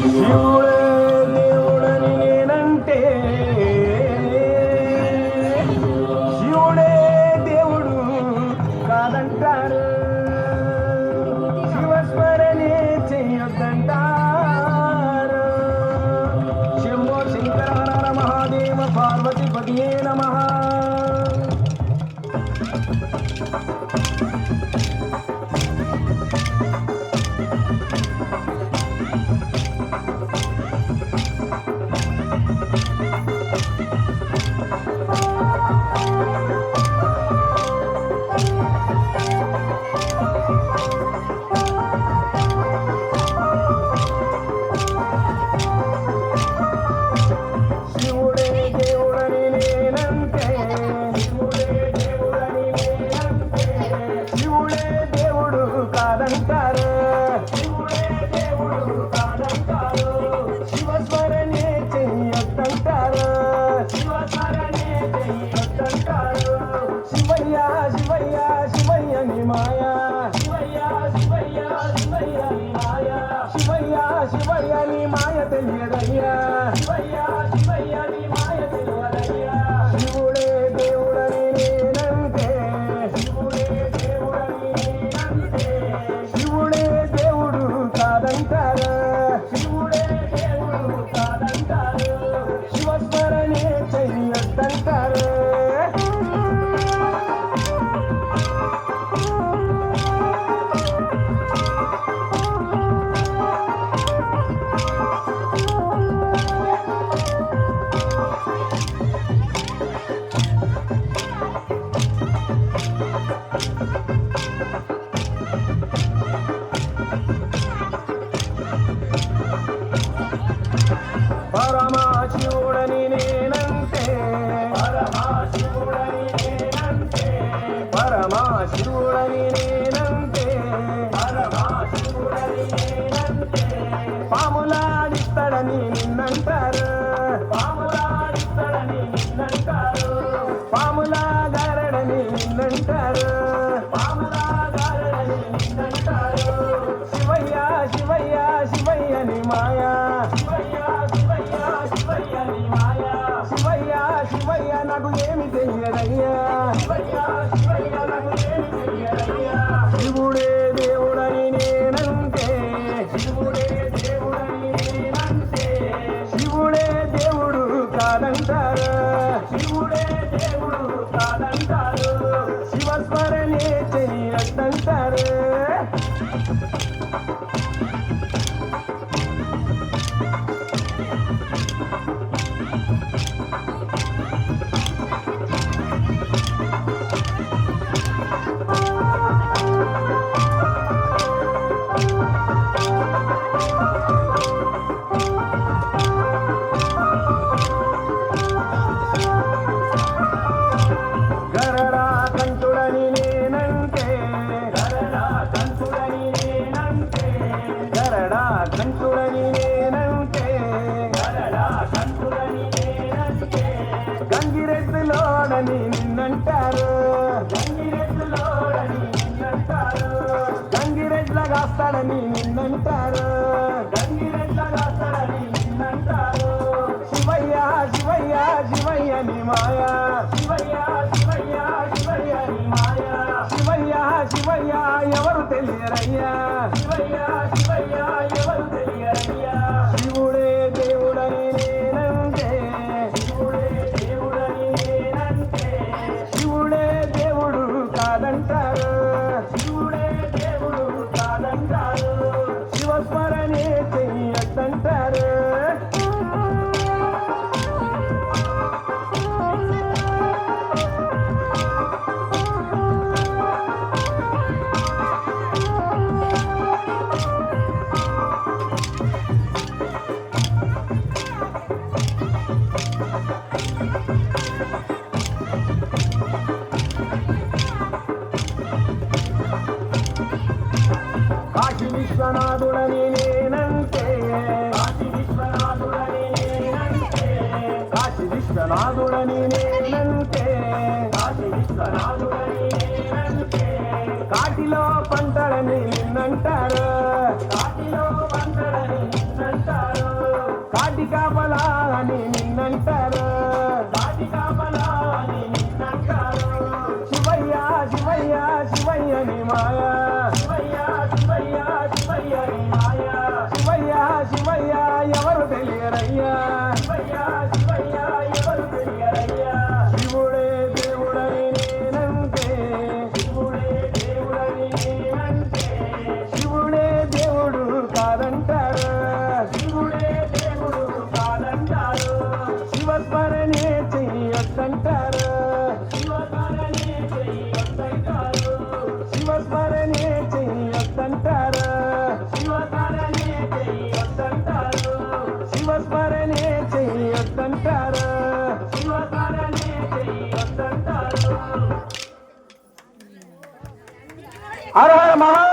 you. ಸಂತ Bye. పాములాడిస్తాడని నిన్నంటారు. పాములాడిస్తాడని నిన్నంటారు. పాములాగారడని నిన్నంటారు. పాములాగారడని నిన్నంటారు. Shivayya Shivayya శివయ్యని మాయా. శివయ్య శివయ్య శివయ్యని మాయా. శివయ్య శివయ్య నాకు ఏమి తెలియదయ్యా. శివయ్య లోడని నిన్నంటారు. గంగిరెడ్ల కాస్తాడని నిన్నంటారు. శివయ్య శివయ్య శివయ్య ని మాయా శివయ్య శివయ్య ఎవరు తెలియరయ్యా? శివయ్య విశ్వనాథుడని నేనంటే. కాశీ విశ్వనాథుడని నేనంటే. కాశీ విశ్వనాథుడని నేనంటే. కాశీ విశ్వనాథుడని శివయ్య ఎవరు తెలియరయ్యా আর হ্যাঁ, হর মহা